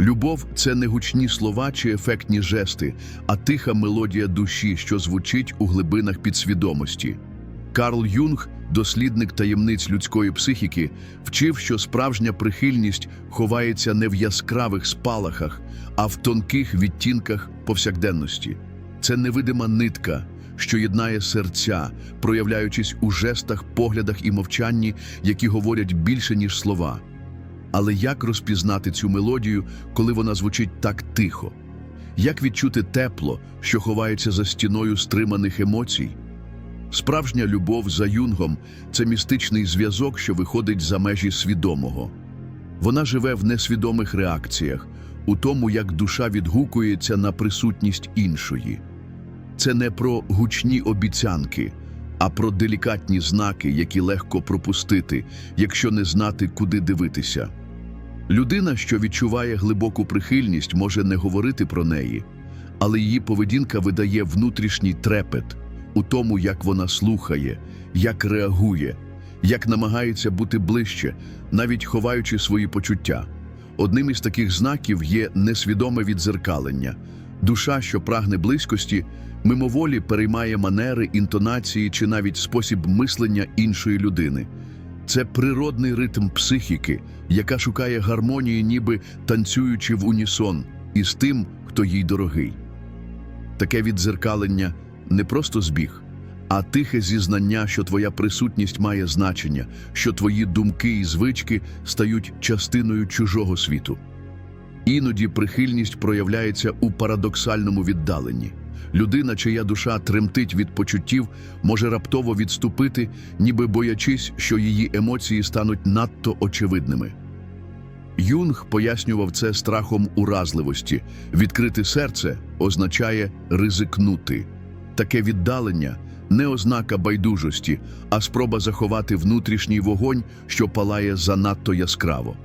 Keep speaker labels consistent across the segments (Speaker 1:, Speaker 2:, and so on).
Speaker 1: Любов це не гучні слова чи ефектні жести, а тиха мелодія душі, що звучить у глибинах підсвідомості. Карл Юнг, дослідник таємниць людської психіки, вчив, що справжня прихильність ховається не в яскравих спалахах, а в тонких відтінках повсякденності. Це невидима нитка, що єднає серця, проявляючись у жестах, поглядах і мовчанні, які говорять більше, ніж слова. Але як розпізнати цю мелодію, коли вона звучить так тихо? Як відчути тепло, що ховається за стіною стриманих емоцій? Справжня любов за юнгом це містичний зв'язок, що виходить за межі свідомого. Вона живе в несвідомих реакціях, у тому, як душа відгукується на присутність іншої. Це не про гучні обіцянки, а про делікатні знаки, які легко пропустити, якщо не знати, куди дивитися. Людина, що відчуває глибоку прихильність, може не говорити про неї, але її поведінка видає внутрішній трепет у тому, як вона слухає, як реагує, як намагається бути ближче, навіть ховаючи свої почуття. Одним із таких знаків є несвідоме відзеркалення. Душа, що прагне близькості, мимоволі переймає манери, інтонації чи навіть спосіб мислення іншої людини. Це природний ритм психіки, яка шукає гармонії, ніби танцюючи в унісон із тим, хто їй дорогий. Таке віддзеркалення не просто збіг, а тихе зізнання, що твоя присутність має значення, що твої думки і звички стають частиною чужого світу. Іноді прихильність проявляється у парадоксальному віддаленні. Людина, чия душа тремтить від почуттів, може раптово відступити, ніби боячись, що її емоції стануть надто очевидними. Юнг пояснював це страхом уразливості. Відкрити серце означає ризикнути. Таке віддалення не ознака байдужості, а спроба заховати внутрішній вогонь, що палає занадто яскраво.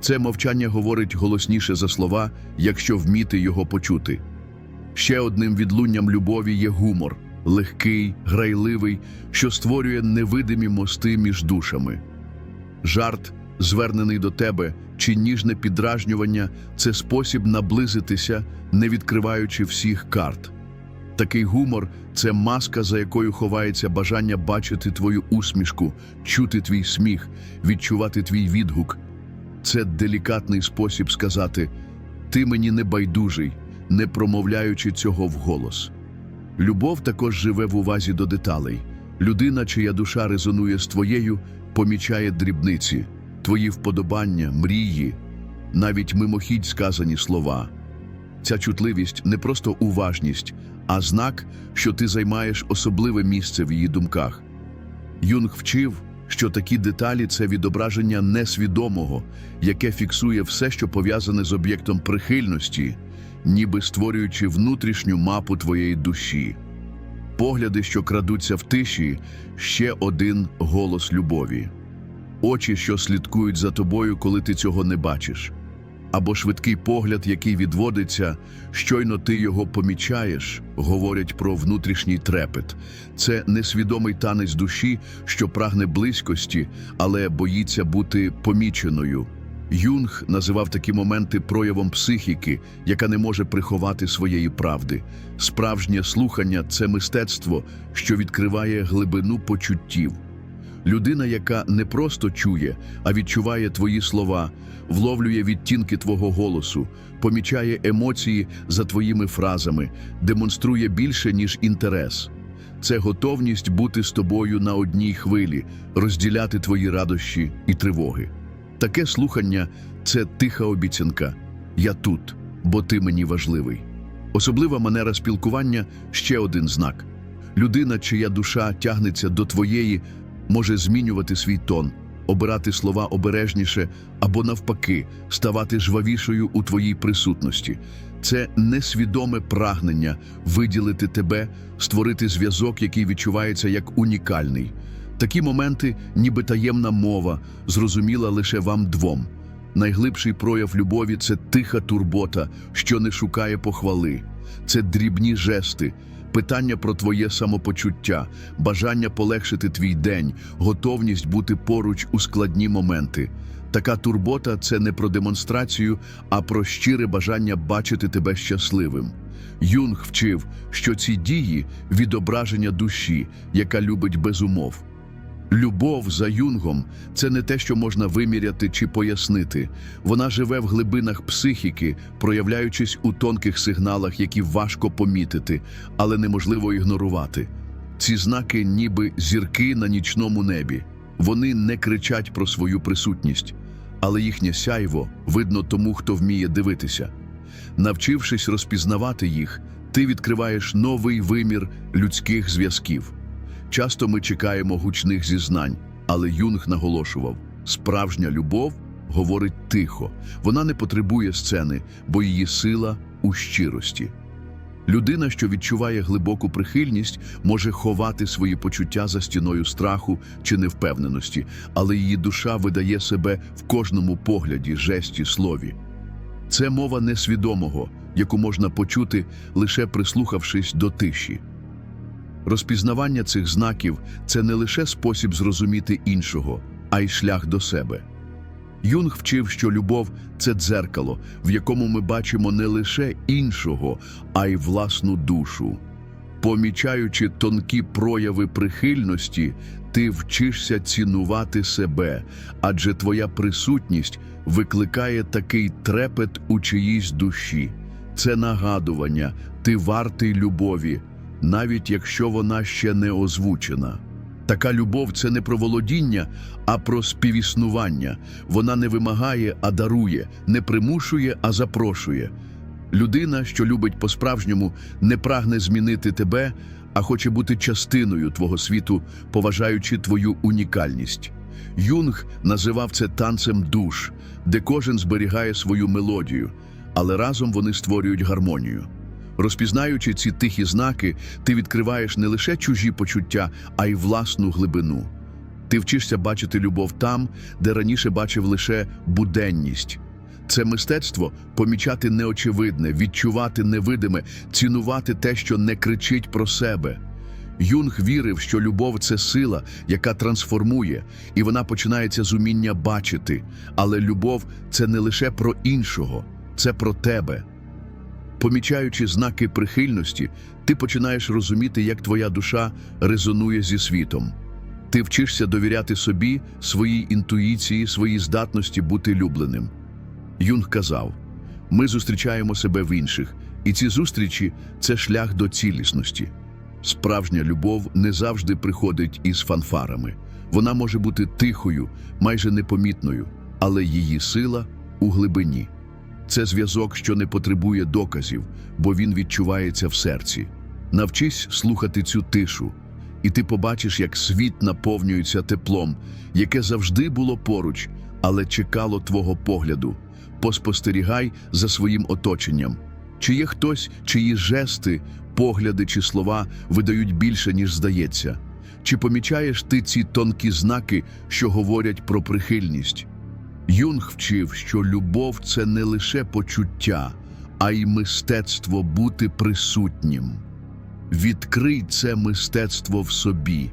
Speaker 1: Це мовчання говорить голосніше за слова, якщо вміти його почути. Ще одним відлунням любові є гумор, легкий, грайливий, що створює невидимі мости між душами. Жарт, звернений до тебе, чи ніжне підражнювання це спосіб наблизитися, не відкриваючи всіх карт. Такий гумор це маска, за якою ховається бажання бачити твою усмішку, чути твій сміх, відчувати твій відгук. Це делікатний спосіб сказати Ти мені не байдужий, не промовляючи цього вголос. Любов також живе в увазі до деталей. Людина, чия душа резонує з твоєю, помічає дрібниці, твої вподобання, мрії, навіть мимохідь сказані слова. Ця чутливість не просто уважність, а знак, що ти займаєш особливе місце в її думках. Юнг вчив, що такі деталі це відображення несвідомого, яке фіксує все, що пов'язане з об'єктом прихильності, ніби створюючи внутрішню мапу твоєї душі. Погляди, що крадуться в тиші, ще один голос любові. Очі, що слідкують за тобою, коли ти цього не бачиш. Або швидкий погляд, який відводиться, щойно ти його помічаєш, говорять про внутрішній трепет. Це несвідомий танець душі, що прагне близькості, але боїться бути поміченою. Юнг називав такі моменти проявом психіки, яка не може приховати своєї правди. Справжнє слухання це мистецтво, що відкриває глибину почуттів. Людина, яка не просто чує, а відчуває твої слова, вловлює відтінки твого голосу, помічає емоції за твоїми фразами, демонструє більше, ніж інтерес. Це готовність бути з тобою на одній хвилі, розділяти твої радощі і тривоги. Таке слухання це тиха обіцянка. Я тут, бо ти мені важливий. Особлива манера спілкування ще один знак. Людина, чия душа тягнеться до твоєї, може змінювати свій тон, обирати слова обережніше або, навпаки, ставати жвавішою у твоїй присутності. Це несвідоме прагнення виділити тебе, створити зв'язок, який відчувається як унікальний. Такі моменти, ніби таємна мова, зрозуміла лише вам двом. Найглибший прояв любові це тиха турбота, що не шукає похвали. Це дрібні жести, питання про твоє самопочуття, бажання полегшити твій день, готовність бути поруч у складні моменти. Така турбота це не про демонстрацію, а про щире бажання бачити тебе щасливим. Юнг вчив, що ці дії відображення душі, яка любить без умов. Любов за юнгом це не те, що можна виміряти чи пояснити. Вона живе в глибинах психіки, проявляючись у тонких сигналах, які важко помітити, але неможливо ігнорувати. Ці знаки, ніби зірки на нічному небі. Вони не кричать про свою присутність, але їхнє сяйво видно тому, хто вміє дивитися. Навчившись розпізнавати їх, ти відкриваєш новий вимір людських зв'язків. Часто ми чекаємо гучних зізнань, але Юнг наголошував: справжня любов говорить тихо, вона не потребує сцени, бо її сила у щирості. Людина, що відчуває глибоку прихильність, може ховати свої почуття за стіною страху чи невпевненості, але її душа видає себе в кожному погляді, жесті, слові. Це мова несвідомого, яку можна почути, лише прислухавшись до тиші. Розпізнавання цих знаків це не лише спосіб зрозуміти іншого, а й шлях до себе. Юнг вчив, що любов це дзеркало, в якому ми бачимо не лише іншого, а й власну душу. Помічаючи тонкі прояви прихильності, ти вчишся цінувати себе, адже твоя присутність викликає такий трепет у чиїсь душі. Це нагадування, ти вартий любові, навіть якщо вона ще не озвучена. Така любов це не про володіння, а про співіснування. Вона не вимагає, а дарує, не примушує, а запрошує. Людина, що любить по-справжньому, не прагне змінити тебе, а хоче бути частиною твого світу, поважаючи твою унікальність. Юнг називав це танцем душ, де кожен зберігає свою мелодію, але разом вони створюють гармонію. Розпізнаючи ці тихі знаки, ти відкриваєш не лише чужі почуття, а й власну глибину. Ти вчишся бачити любов там, де раніше бачив лише буденність. Це мистецтво помічати неочевидне, відчувати невидиме, цінувати те, що не кричить про себе. Юнг вірив, що любов це сила, яка трансформує, і вона починається з уміння бачити. Але любов це не лише про іншого, це про тебе. Помічаючи знаки прихильності, ти починаєш розуміти, як твоя душа резонує зі світом. Ти вчишся довіряти собі, своїй інтуїції, своїй здатності бути любленим. Юнг казав: ми зустрічаємо себе в інших, і ці зустрічі це шлях до цілісності. Справжня любов не завжди приходить із фанфарами. Вона може бути тихою, майже непомітною, але її сила у глибині. Це зв'язок, що не потребує доказів, бо він відчувається в серці. Навчись слухати цю тишу, і ти побачиш, як світ наповнюється теплом, яке завжди було поруч, але чекало твого погляду. Поспостерігай за своїм оточенням. Чи є хтось, чиї жести, погляди чи слова видають більше, ніж здається? Чи помічаєш ти ці тонкі знаки, що говорять про прихильність? Юнг вчив, що любов це не лише почуття, а й мистецтво бути присутнім. Відкрий це мистецтво в собі,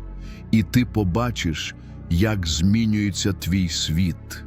Speaker 1: і ти побачиш, як змінюється твій світ.